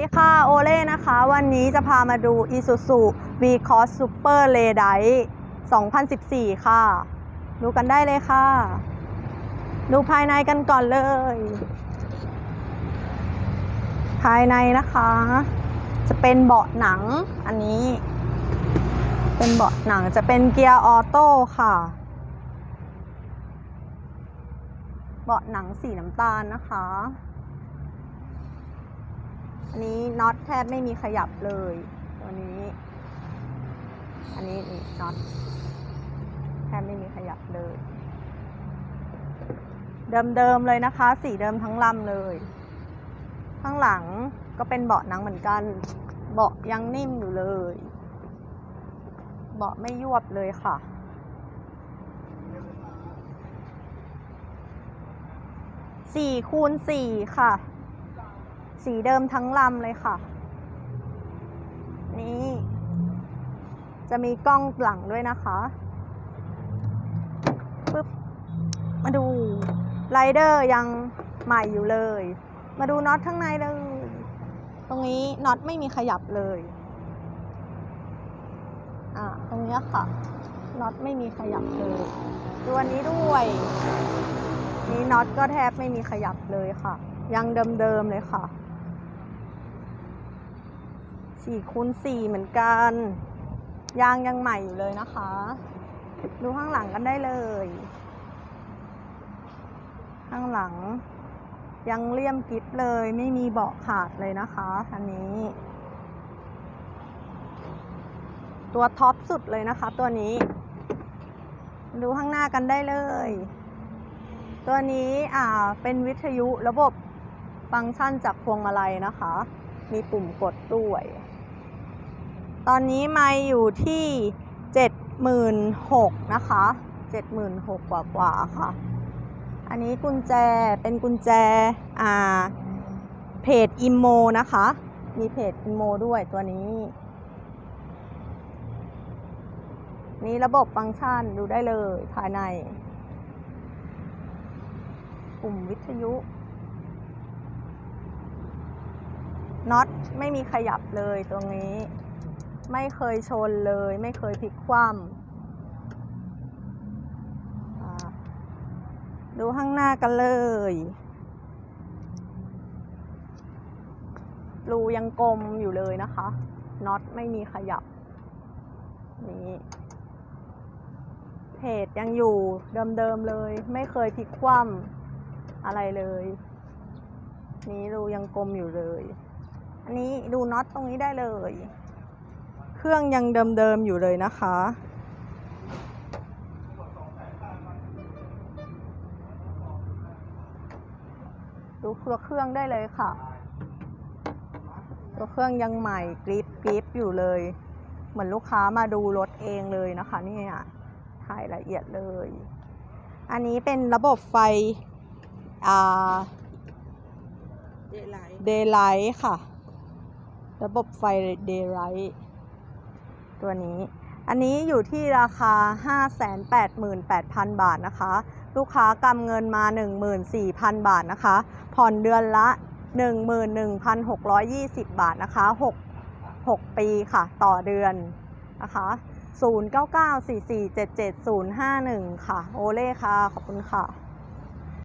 สวัสดีค่ะโอเล่นะคะ วันนี้จะพามาดู Isuzu V-Cross Super l a d i 2014 ค่ะ ดูกันได้เลยค่ะ ดูภายในกันก่อนเลย ภายในนะคะ จะเป็นเบาะหนังอันนี้ เป็นเบาะหนังจะเป็นเกียร์ออโต้ค่ะ เบาะหนังสีน้ำตาลนะคะ อันนี้น็อตแทบไม่มีขยับเลย ตัวนี้ อันนี้นี่น็อตแทบไม่มีขยับเลย เดิมๆเลยนะคะ สีเดิมทั้งลำเลย ข้างหลังก็เป็นเบาะหนังเหมือนกัน เบาะยังนิ่มอยู่เลย เบาะไม่ยวบเลยค่ะสี่คูณสี่ค่ะ สีเดิมทั้งลำเลยค่ะ นี่ จะมีกล้องหลังด้วยนะคะปึ๊บมาดูไรเดอร์ยังใหม่อยู่เลย มาดูน็อตข้างในเลย ตรงนี้น็อตไม่มีขยับเลยอ่าตรงนี้ค่ะน็อตไม่มีขยับเลยดูอันนี้ด้วยนี่น็อตก็แทบไม่มีขยับเลยค่ะ ยังเดิมๆเลยค่ะ สี่คูณสี่เหมือนกัน ยางยังใหม่อยู่เลยนะคะ ดูข้างหลังกันได้เลย ข้างหลัง ยังเลี่ยมกิฟเลย ไม่มีเบาะขาดเลยนะคะอันนี้ ตัวท็อปสุดเลยนะคะ ตัวนี้ ดูข้างหน้ากันได้เลย ตัวนี้อ่าเป็นวิทยุระบบฟังก์ชันจากพวงมาลัยนะคะ มีปุ่มกดด้วย ตอนนี้ไม่อยู่ที่ 76,000นะคะ 76,000กว่ากว่าค่ะ อันนี้กุญแจเป็นกุญแจอ่าเพจอิมโมนะคะ มีเพจอิมโมด้วยตัวนี้ นี่ระบบฟังก์ชันดูได้เลยภายในปุ่มวิทยุน็อตไม่มีขยับเลยตรงนี้ ไม่เคยชนเลย ไม่เคยพลิกคว่ำดูข้างหน้ากันเลยรูยังกลมอยู่เลยนะคะน็อตไม่มีขยับนี่เพจยังอยู่เดิมๆเลย ไม่เคยพลิกคว่ำอะไรเลย นี่รูยังกลมอยู่เลย อันนี้ดูน็อตตรงนี้ได้เลย เครื่องยังเดิมๆอยู่เลยนะคะ ดูตัวเครื่องได้เลยค่ะ ตัวเครื่องยังใหม่กริปกริปอยู่เลย เหมือนลูกค้ามาดูรถเองเลยนะคะเนี่ยถ่ายละเอียดเลย อันนี้เป็นระบบไฟอ่าเดลไลท์ Daylight ค่ะ ระบบไฟ Daylight ตัวนี้ อันนี้อยู่ที่ราคา 588,000 บาทนะคะ ลูกค้ากำเงินมา 14,000 บาทนะคะ ผ่อนเดือนละ 11,620 บาทนะคะ 6 6 ปีค่ะ ต่อเดือนนะคะ0994477051ค่ะ โอเล่ค่ะ ขอบคุณค่ะ